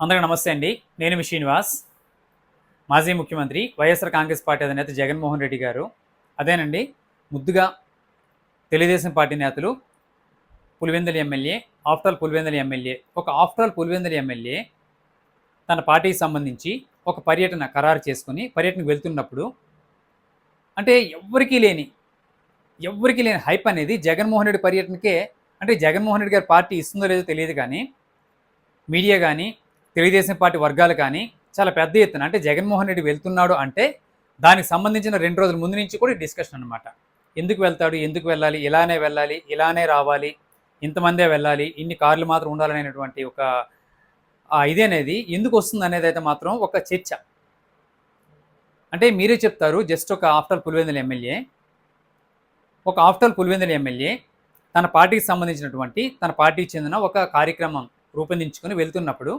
అందరికీ నమస్తే అండి. నేను మీ శ్రీనివాస్ మాజీ ముఖ్యమంత్రి వైఎస్ఆర్ కాంగ్రెస్ పార్టీ అధినేత జగన్మోహన్ రెడ్డి గారు. అదేనండి ముద్దుగా తెలుగుదేశం పార్టీ నేతలు Pulivendula MLA after all Pulivendula MLA ఒక ఆఫ్టర్ ఆల్ పులివెందుల ఎమ్మెల్యే తన పార్టీకి సంబంధించి ఒక పర్యటన ఖరారు చేసుకుని పర్యటనకు వెళ్తున్నప్పుడు అంటే ఎవ్వరికీ లేని ఎవ్వరికీ లేని హైప్ అనేది జగన్మోహన్ రెడ్డి పర్యటనకే అంటే జగన్మోహన్ రెడ్డి గారి పార్టీ ఇస్తుందో లేదో తెలియదు కానీ మీడియా కానీ తెలుగుదేశం పార్టీ వర్గాలు కానీ చాలా పెద్ద ఎత్తున అంటే జగన్మోహన్ రెడ్డి వెళ్తున్నాడు అంటే దానికి సంబంధించిన రెండు రోజుల ముందు నుంచి కూడా డిస్కషన్ అనమాట ఎందుకు వెళ్తాడు? ఎందుకు వెళ్ళాలి? ఇలానే వెళ్ళాలి? ఇలానే రావాలి? ఇంతమందే వెళ్ళాలి? ఇన్ని కార్లు మాత్రం ఉండాలనేటువంటి ఒక ఇది అనేది ఎందుకు వస్తుంది అనేది అయితే మాత్రం ఒక చర్చ. అంటే మీరే చెప్తారు జస్ట్ ఒక ఆఫ్టర్ పులివెందుల ఎమ్మెల్యే ఒక ఆఫ్టర్ పులివెందుల ఎమ్మెల్యే తన పార్టీకి సంబంధించినటువంటి తన పార్టీకి చెందిన ఒక కార్యక్రమం రూపొందించుకొని వెళ్తున్నప్పుడు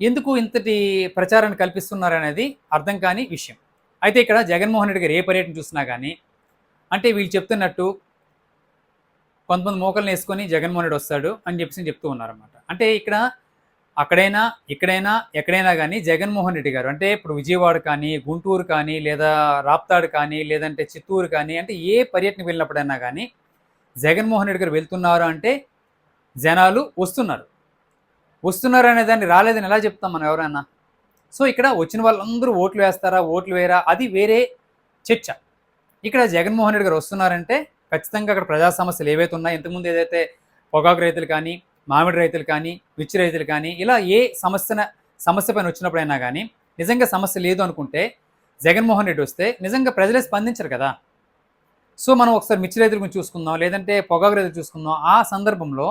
ఎందుకు ఇంతటి ప్రచారాన్ని కల్పిస్తున్నారనేది అర్థం కాని విషయం. అయితే ఇక్కడ జగన్మోహన్ రెడ్డి గారు ఏ పర్యటన చూసినా కానీ అంటే వీళ్ళు చెప్తున్నట్టు కొంతమంది మోకల్ని వేసుకొని జగన్మోహన్ రెడ్డి వస్తాడు అని చెప్పేసి చెప్తూ ఉన్నారన్నమాట. అంటే ఇక్కడ అక్కడైనా ఇక్కడైనా ఎక్కడైనా కానీ జగన్మోహన్ రెడ్డి గారు అంటే ఇప్పుడు విజయవాడ కానీ గుంటూరు కానీ లేదా రాప్తాడు కానీ లేదంటే చిత్తూరు కానీ అంటే ఏ పర్యటనకు వెళ్ళినప్పుడైనా కానీ జగన్మోహన్ రెడ్డి గారు వెళ్తున్నారు అంటే జనాలు వస్తున్నారు. వస్తున్నారు అనే దాన్ని రాలేదని ఎలా చెప్తాం మనం ఎవరైనా? సో ఇక్కడ వచ్చిన వాళ్ళందరూ ఓట్లు వేస్తారా? ఓట్లు వేయరా? అది వేరే చర్చ. ఇక్కడ జగన్మోహన్ రెడ్డి గారు వస్తున్నారంటే ఖచ్చితంగా అక్కడ ప్రజా సమస్యలు ఏవైతే ఉన్నాయో ఇంతకుముందు ఏదైతే పొగాకు రైతులు కానీ మామిడి రైతులు కానీ మిర్చి రైతులు కానీ ఇలా ఏ సమస్యన సమస్య పైన వచ్చినప్పుడైనా కానీ నిజంగా సమస్య లేదు అనుకుంటే జగన్మోహన్ రెడ్డి వస్తే నిజంగా ప్రజలే స్పందించరు కదా. సో మనం ఒకసారి మిర్చి రైతుల గురించి చూసుకుందాం లేదంటే పొగాకు రైతులు చూసుకుందాం. ఆ సందర్భంలో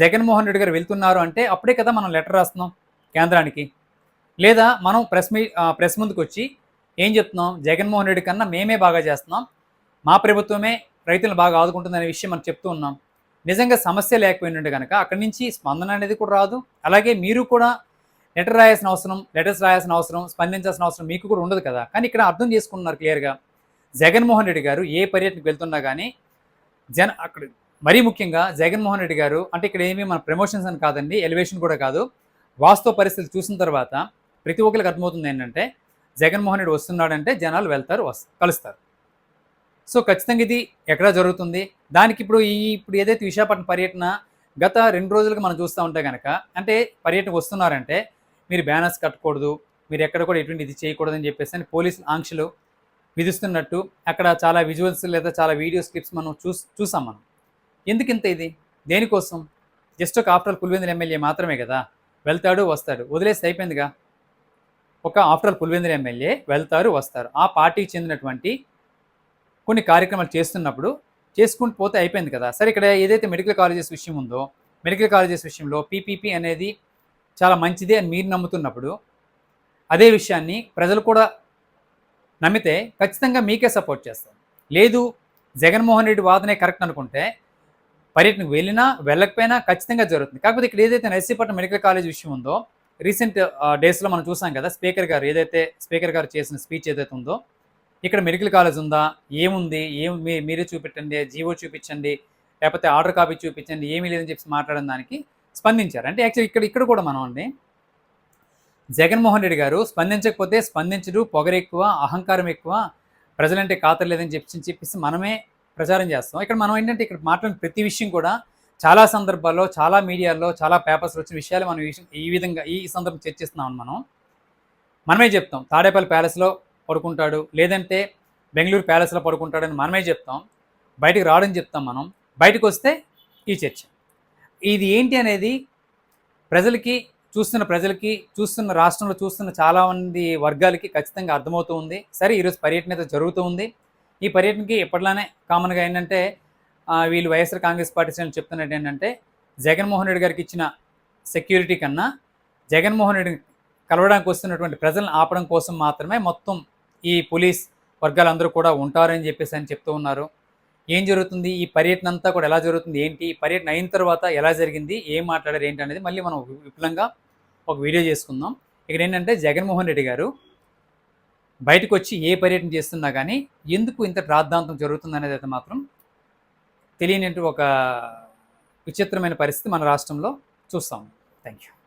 జగన్మోహన్ రెడ్డి గారు వెళ్తున్నారు అంటే అప్పుడే కదా మనం లెటర్ రాస్తున్నాం కేంద్రానికి. లేదా మనం ప్రెస్ మీ ప్రెస్ ముందుకు వచ్చి ఏం చెప్తున్నాం? జగన్మోహన్ రెడ్డి కన్నా మేమే బాగా చేస్తున్నాం. మా ప్రభుత్వమే రైతులను బాగా ఆదుకుంటుందనే విషయం మనం చెప్తూ ఉన్నాం. నిజంగా సమస్య లేకపోయినట్టు కనుక అక్కడి నుంచి స్పందన అనేది కూడా రాదు. అలాగే మీరు కూడా లెటర్ రాయాల్సిన అవసరం లెటర్స్ రాయాల్సిన అవసరం స్పందించాల్సిన అవసరం మీకు కూడా ఉండదు కదా. కానీ ఇక్కడ అర్థం చేసుకున్నారు క్లియర్గా. జగన్మోహన్ రెడ్డి గారు ఏ పర్యటనకు వెళ్తున్నా కానీ జన అక్కడ మరీ ముఖ్యంగా జగన్మోహన్ రెడ్డి గారు అంటే ఇక్కడ ఏమీ మన ప్రమోషన్స్ అని కాదండి ఎలివేషన్ కూడా కాదు. వాస్తవ పరిస్థితి చూసిన తర్వాత ప్రతి ఒక్కరికి అర్థమవుతుంది ఏంటంటే జగన్మోహన్ రెడ్డి వస్తున్నాడంటే జనాలు వెళ్తారు కలుస్తారు. సో ఖచ్చితంగా ఇది ఎక్కడ జరుగుతుంది? దానికి ఇప్పుడు ఈ ఇప్పుడు ఏదైతే విశాఖపట్నం పర్యటన గత రెండు రోజులుగా మనం చూస్తూ ఉంటే కనుక అంటే పర్యటన వస్తున్నారంటే మీరు బ్యానర్స్ కట్టకూడదు మీరు ఎక్కడ కూడా ఎటువంటి ఇది చేయకూడదు అని చెప్పేసి అని పోలీసులు ఆంక్షలు విధిస్తున్నట్టు అక్కడ చాలా విజువల్స్ లేదా చాలా వీడియోస్ క్లిప్స్ మనం చూ చూసాం మనం. ఎందుకు ఇంత ఇది? దేనికోసం? జస్ట్ ఒక ఆఫ్టర్ పులివెందుల ఎమ్మెల్యే మాత్రమే కదా. వెళ్తాడు వస్తాడు. వదిలేసి అయిపోయిందిగా? ఒక ఆఫ్టర్ పులివెందుల ఎమ్మెల్యే వెళ్తారు వస్తారు. ఆ పార్టీకి చెందినటువంటి కొన్ని కార్యక్రమాలు చేస్తున్నప్పుడు చేసుకుంటూ పోతే అయిపోయింది కదా. సరే ఇక్కడ ఏదైతే మెడికల్ కాలేజెస్ విషయం ఉందో మెడికల్ కాలేజెస్ విషయంలో పీపీపీ అనేది చాలా మంచిది అని మీరు నమ్ముతున్నప్పుడు అదే విషయాన్ని ప్రజలు కూడా నమ్మితే ఖచ్చితంగా మీకే సపోర్ట్ చేస్తారు. లేదు జగన్మోహన్ రెడ్డి వాదనే కరెక్ట్ అనుకుంటే పర్యటనకు వెళ్ళినా వెళ్ళకపోయినా ఖచ్చితంగా జరుగుతుంది. కాకపోతే ఇక్కడ ఏదైతే నర్సీపట్నం మెడికల్ కాలేజ్ విషయం ఉందో రీసెంట్ డేస్లో మనం చూసాం కదా స్పీకర్ గారు ఏదైతే స్పీకర్ గారు చేసిన స్పీచ్ ఏదైతే ఉందో ఇక్కడ మెడికల్ కాలేజ్ ఉందా ఏముంది ఏం మీ మీరే చూపెట్టండి జీవో చూపించండి లేకపోతే ఆర్డర్ కాపీ చూపించండి ఏమీ లేదని చెప్పి మాట్లాడిన దానికి స్పందించారు. అంటే యాక్చువల్లీ ఇక్కడ ఇక్కడ కూడా మనం అండి జగన్మోహన్ రెడ్డి గారు స్పందించకపోతే స్పందించడు పొగరు ఎక్కువ అహంకారం ఎక్కువ ప్రజలంటే ఖాతరు లేదని చెప్పి చెప్పేసి మనమే ప్రచారం చేస్తాం. ఇక్కడ మనం ఏంటంటే ఇక్కడ మాట్లాడిన ప్రతి విషయం కూడా చాలా సందర్భాల్లో చాలా మీడియాల్లో చాలా పేపర్స్ వచ్చిన విషయాలు మనం ఈ విషయం- ఈ విధంగా ఈ సందర్భం చర్చిస్తున్నాం మనం. మనమే చెప్తాం. తాడేపల్లి ప్యాలెస్లో పడుకుంటాడు లేదంటే బెంగళూరు ప్యాలెస్లో పడుకుంటాడని మనమే చెప్తాం. బయటికి రావడం చెప్తాం మనం. బయటకు వస్తే ఈ చర్చ. ఇది ఏంటి అనేది ప్రజలకి చూస్తున్న ప్రజలకి చూస్తున్న రాష్ట్రంలో చూస్తున్న చాలామంది వర్గాలకి ఖచ్చితంగా అర్థమవుతూ ఉంది. సరే ఈరోజు పర్యటన అయితే జరుగుతూ ఉంది. ఈ పర్యటనకి ఎప్పట్లానే కామన్గా ఏంటంటే వీళ్ళు వైఎస్ఆర్ కాంగ్రెస్ పార్టీ శ్రేణులు చెప్తున్నట్టు ఏంటంటే జగన్మోహన్ రెడ్డి గారికి ఇచ్చిన సెక్యూరిటీ కన్నా జగన్మోహన్ రెడ్డి కలవడానికి వస్తున్నటువంటి ప్రజలను ఆపడం కోసం మాత్రమే మొత్తం ఈ పోలీస్ వర్గాలందరూ కూడా ఉంటారని చెప్పేసి అని చెప్తూ ఉన్నారు. ఏం జరుగుతుంది? ఈ పర్యటన అంతా కూడా ఎలా జరుగుతుంది? ఏంటి? ఈ పర్యటన అయిన తర్వాత ఎలా జరిగింది? ఏం మాట్లాడారు? ఏంటి అనేది మళ్ళీ మనం విపులంగా ఒక వీడియో చేసుకుందాం. ఇక్కడ ఏంటంటే జగన్మోహన్ రెడ్డి గారు బయటకు వచ్చి ఏ పర్యటన చేస్తున్నా కానీ ఎందుకు ఇంత ప్రార్థాంతం జరుగుతుంది అనేది అయితే మాత్రం తెలియనట్టు ఒక విచిత్రమైన పరిస్థితి మన రాష్ట్రంలో చూస్తాం థ్యాంక్ యూ